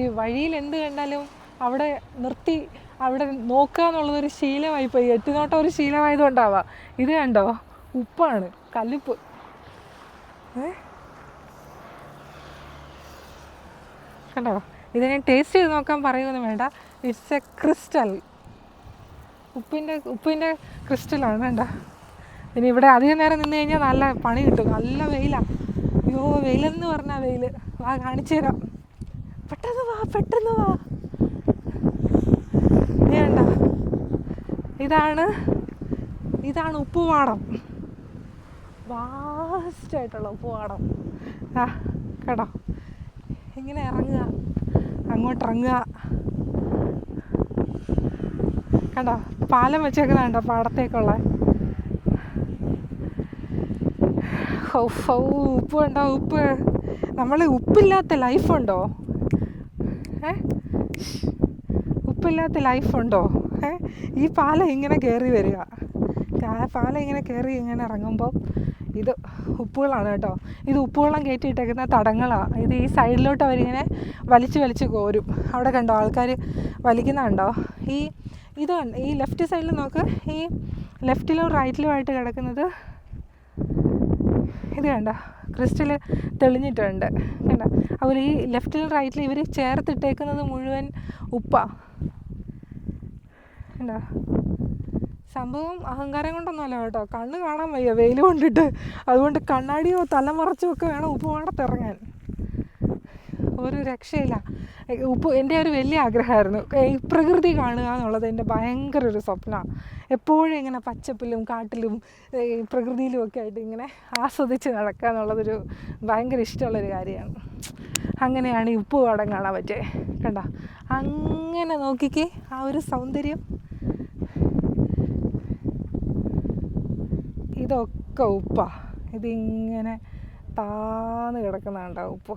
ഈ വഴിയിൽ എന്ത് കണ്ടാലും അവിടെ നിർത്തി അവിടെ നോക്കുക എന്നുള്ളതൊരു ശീലമായി പോയി. എട്ടുനോട്ടം ഒരു ശീലമായതുകൊണ്ടാവാം ഇത് കണ്ടോ? ഉപ്പാണ്. കല്ലുപ്പ്. കണ്ടോ? ഞാൻ ടേസ്റ്റ് ചെയ്ത് നോക്കാൻ പറയുമെന്ന് വേണ്ട. ഇറ്റ്സ് എ ക്രിസ്റ്റൽ ഉപ്പിന്റെ ഉപ്പിന്റെ ക്രിസ്റ്റലാണ് വേണ്ട ഇനി ഇവിടെ അധികം നേരം നിന്ന് കഴിഞ്ഞാൽ നല്ല പണി കിട്ടും. നല്ല വെയിലാണ് അയ്യോ വെയിലെന്ന് പറഞ്ഞാൽ വെയിൽ വാ കാണിച്ചു തരാം പെട്ടെന്ന് വാ പെട്ടെന്ന് വാ. വേണ്ട. ഇതാണ് ഇതാണ് ഉപ്പുപാടം വാസ്റ്റായിട്ടുള്ള ഉപ്പുപാടം ആ കേട്ടോ. ഇങ്ങനെ ഇറങ്ങുക അങ്ങോട്ട് ഇറങ്ങുക കണ്ടോ? പാലം വെച്ചേക്കുന്ന കണ്ടോ? പാടത്തേക്കുള്ള. ഉപ്പ് ഉണ്ടോ ഉപ്പ്. നമ്മൾ ഉപ്പില്ലാത്ത ലൈഫുണ്ടോ ഉപ്പില്ലാത്ത ലൈഫുണ്ടോ? ഏ? ഈ പാലം ഇങ്ങനെ കയറി വരിക. പാലം ഇങ്ങനെ കയറി ഇങ്ങനെ ഇറങ്ങുമ്പോൾ ഇത് ഉപ്പുകളാണ് കേട്ടോ. ഇത് ഉപ്പുവെള്ളം കയറ്റിയിട്ടേക്കുന്ന തടങ്ങളാണ് ഇത് ഈ സൈഡിലോട്ട് അവരിങ്ങനെ വലിച്ച് വലിച്ച് കോരും. അവിടെ കണ്ടോ ആൾക്കാർ വലിക്കുന്നുണ്ടോ? ഈ ഇത് ഈ ലെഫ്റ്റ് സൈഡിൽ നോക്ക്. ഈ ലെഫ്റ്റിലും റൈറ്റിലുമായിട്ട് കിടക്കുന്നത് ഇത് കണ്ട? ക്രിസ്റ്റൽ തെളിഞ്ഞിട്ടുണ്ട്. കണ്ട? അതുപോലെ ഈ ലെഫ്റ്റിലും റൈറ്റിലും ഇവർ ചേർത്തിട്ടേക്കുന്നത് മുഴുവൻ ഉപ്പ. കണ്ടോ? സംഭവം അഹങ്കാരം കൊണ്ടൊന്നുമല്ല കേട്ടോ. കണ്ണ് കാണാൻ വയ്യ. വെയിൽ കൊണ്ടിട്ട്. അതുകൊണ്ട് കണ്ണാടിയോ തലമറച്ചോ ഒക്കെ വേണം ഉപ്പുപാടത്തിറങ്ങാൻ ഒരു രക്ഷയില്ല. ഉപ്പ് എന്റെ ഒരു വലിയ ആഗ്രഹമായിരുന്നു. ഈ പ്രകൃതി കാണുക എന്നുള്ളത് എന്റെ ഭയങ്കര ഒരു സ്വപ്നമാണ്. എപ്പോഴും ഇങ്ങനെ പച്ചപ്പിലും കാട്ടിലും പ്രകൃതിയിലും ഒക്കെ ആയിട്ട് ഇങ്ങനെ ആസ്വദിച്ച് നടക്കുക എന്നുള്ളതൊരു ഭയങ്കര ഇഷ്ടമുള്ളൊരു കാര്യമാണ്. അങ്ങനെയാണ് ഈ ഉപ്പ് പാടം കാണാൻ പറ്റിയത് കണ്ട? അങ്ങനെ നോക്കിക്കേ ആ ഒരു സൗന്ദര്യം. ഇതൊക്കെ ഉപ്പാ. ഇതിങ്ങനെ താന്ന് കിടക്കുന്നതാണ്ടോ ഉപ്പ്?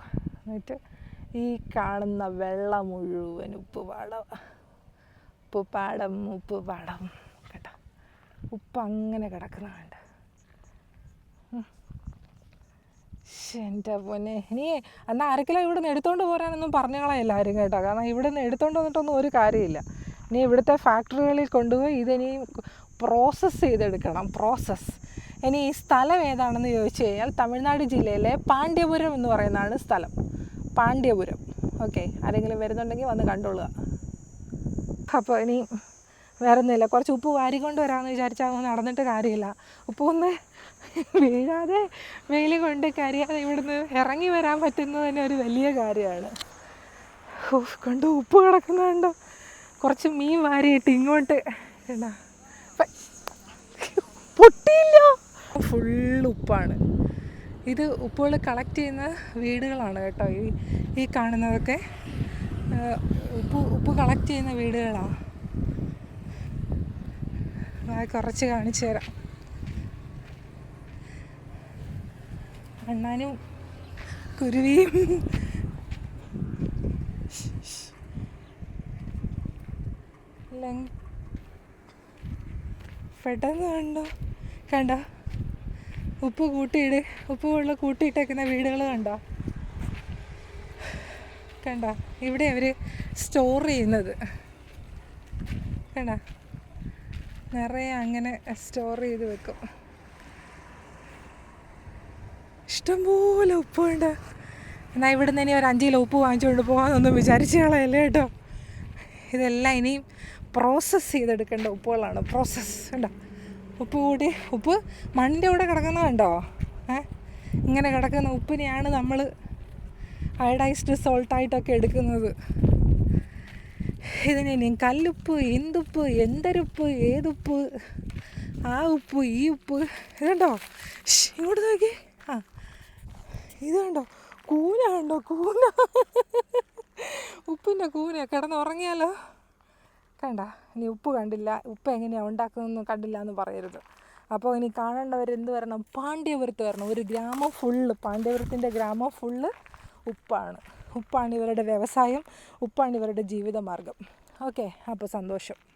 എന്നിട്ട് ഈ കാണുന്ന വെള്ളം മുഴുവൻ ഉപ്പ് പാടം ഉപ്പ് പാടം ഉപ്പ് പാടം കേട്ടോ ഉപ്പ് അങ്ങനെ കിടക്കുന്നുണ്ട് എന്റെ പൊന്നെ. ഇനി എന്നാൽ ആരെങ്കിലും ഇവിടെ നിന്ന് എടുത്തോണ്ട് പോരാനൊന്നും പറഞ്ഞു എല്ലാവരും കേട്ടോ. കാരണം ഇവിടെ നിന്ന് എടുത്തോണ്ട് വന്നിട്ടൊന്നും ഒരു കാര്യമില്ല. ഇനി ഇവിടുത്തെ ഫാക്ടറികളിൽ കൊണ്ടുപോയി ഇതിനി പ്രോസസ്സ് ചെയ്തെടുക്കണം. പ്രോസസ്സ് ഇനി ഈ സ്ഥലം ഏതാണെന്ന് ചോദിച്ചു കഴിഞ്ഞാൽ തമിഴ്നാട് ജില്ലയിലെ പാണ്ഡ്യപുരം എന്ന് പറയുന്നതാണ് സ്ഥലം. പാണ്ഡ്യപുരം. ഓക്കെ ആരെങ്കിലും വരുന്നുണ്ടെങ്കിൽ വന്ന് കണ്ടോളുക. അപ്പോൾ ഇനി വേറെ ഒന്നുമില്ല കുറച്ച് ഉപ്പ് വാരിക്കൊണ്ട് വരാമെന്ന് വിചാരിച്ചാൽ നടന്നിട്ട് കാര്യമില്ല. ഉപ്പ് ഒന്ന് വീഴാതെ വെയിൽ കൊണ്ട് കരിയാതെ ഇവിടുന്ന് ഇറങ്ങി വരാൻ പറ്റുന്നത് തന്നെ ഒരു വലിയ കാര്യമാണ്. കണ്ടോ ഉപ്പ് കിടക്കുന്നുണ്ടോ കുറച്ച് മീൻ വാരിയിട്ട് ഇങ്ങോട്ട് പൊട്ടിയില്ല. ഫുള്ള് ഉപ്പാണ്. ഇത് ഉപ്പുകൾ കളക്ട് ചെയ്യുന്ന വീടുകളാണ് കേട്ടോ. ഈ ഈ കാണുന്നതൊക്കെ ഉപ്പ് ഉപ്പ് കളക്ട് ചെയ്യുന്ന വീടുകളാണ് കുറച്ച് കാണിച്ചു തരാം. അണ്ണാനും കുരുവിയും. പെട്ടെന്ന് കണ്ടോ? കണ്ടോ? ഉപ്പ് കൂട്ടിയിട് ഉപ്പ് വെള്ളം കൂട്ടിയിട്ടേക്കുന്ന വീടുകൾ കണ്ടോ? കണ്ടോ? ഇവിടെ അവർ സ്റ്റോർ ചെയ്യുന്നത്. കണ്ടോ? നിറയെ അങ്ങനെ സ്റ്റോർ ചെയ്ത് വെക്കും. ഇഷ്ടംപോലെ ഉപ്പുണ്ട്. എന്നാൽ ഇവിടെ നിന്ന് ഇനി ഒരു അഞ്ച് കിലോ ഉപ്പ് വാങ്ങിച്ചുകൊണ്ട് പോകാമെന്നൊന്നും വിചാരിച്ച് കളയല്ലേ കേട്ടോ. ഇതെല്ലാം ഇനിയും പ്രോസസ്സ് ചെയ്തെടുക്കേണ്ട ഉപ്പുകളാണ്. പ്രോസസ്സ് കണ്ടോ? ഉപ്പ് കൂടി ഉപ്പ് മണ്ണിന്റെ കൂടെ കിടക്കുന്നത് കണ്ടോ? ഏ? ഇങ്ങനെ കിടക്കുന്ന ഉപ്പിനെയാണ് നമ്മൾ അയഡൈസ്ഡ് സോൾട്ടായിട്ടൊക്കെ എടുക്കുന്നത്. ഇതിന് ഇനി കല്ലുപ്പ് എന്തുപ്പ് എന്തരുപ്പ് ഏതുപ്പ് ആ ഉപ്പ് ഈ ഉപ്പ് ഇതുണ്ടോ ഇങ്ങോട്ട് നോക്കി. ആ ഇത് കണ്ടോ? കൂന കണ്ടോ? കൂന. ഉപ്പിന്റെ കൂന കിടന്നുറങ്ങിയാലോ? കണ്ട ഇനി ഉപ്പ് കണ്ടില്ല. ഉപ്പ് എങ്ങനെയാണ് ഉണ്ടാക്കുന്നതെന്ന് കണ്ടില്ല എന്ന് പറയരുത്. അപ്പോൾ ഇനി കാണേണ്ടവർ എന്ത് വരണം? പാണ്ഡ്യപുരത്ത് വരണം. ഒരു ഗ്രാമം ഫുള്ള് പാണ്ഡ്യപുരത്തിന്റെ ഗ്രാമം ഫുള്ള് ഉപ്പാണ്. ഉപ്പാണ് ഇവരുടെ വ്യവസായം. ഉപ്പാണ് ഇവരുടെ ജീവിതമാർഗം. ഓക്കെ. അപ്പോൾ സന്തോഷം.